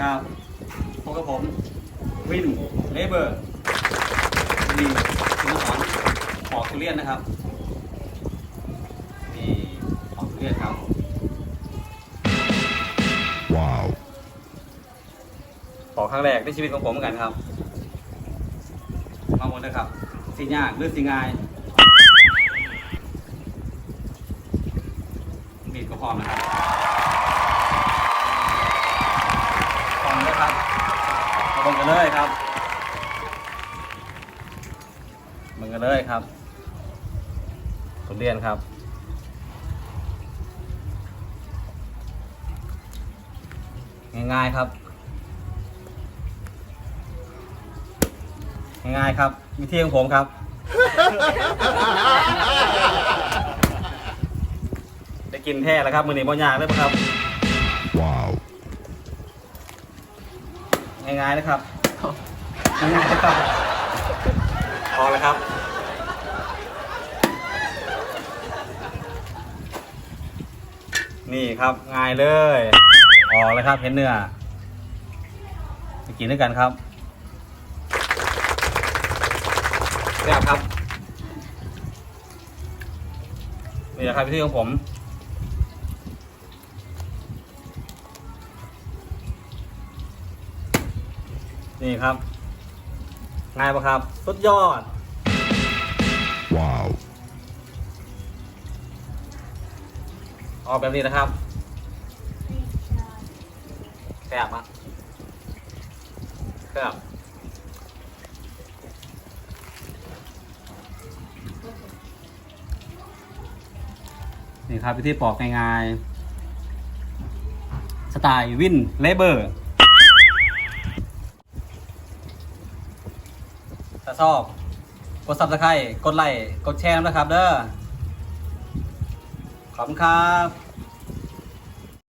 ครับพบกับผมวินเลเบอร์มีคุณสอนปอกทุเรียนนะครับนี่ปอกทุเรียนครับ Wow. ปอกครั้งแรกในชีวิตของผมเหมือนกันครับมาหมดเลยครับสียากหรือสีง่ายมีดก็พร้อมนะครับ มาลงกันเลยครับมึงกันเลยครับทุเรียนครับง่ายๆครับ ง่ายๆครับวิธีของผมครับ ได้กินแท้แล้วครับมือนี้บ่ยากเลยปะครับ ง่ายๆนะครับง่ายๆนะครับพอแล้วครับ นี่ครับง่ายเลยออกเลยครับเห็นเนื้อไปกินด้วยกันครับแซ่บครับนี่แหละครับวิธีของผม นี่ครับง่ายปะครับ สุดยอด Wow. ออกแบบนี้นะครับแซ่บอะแซ่บนี่ครับวิธีปอกง่ายๆ สไตล์วินเลเบอร์ ถ้าชอบ กดซับสไครต์กดไลค์กดแชร์นะครับเด้อขอบคุณครับ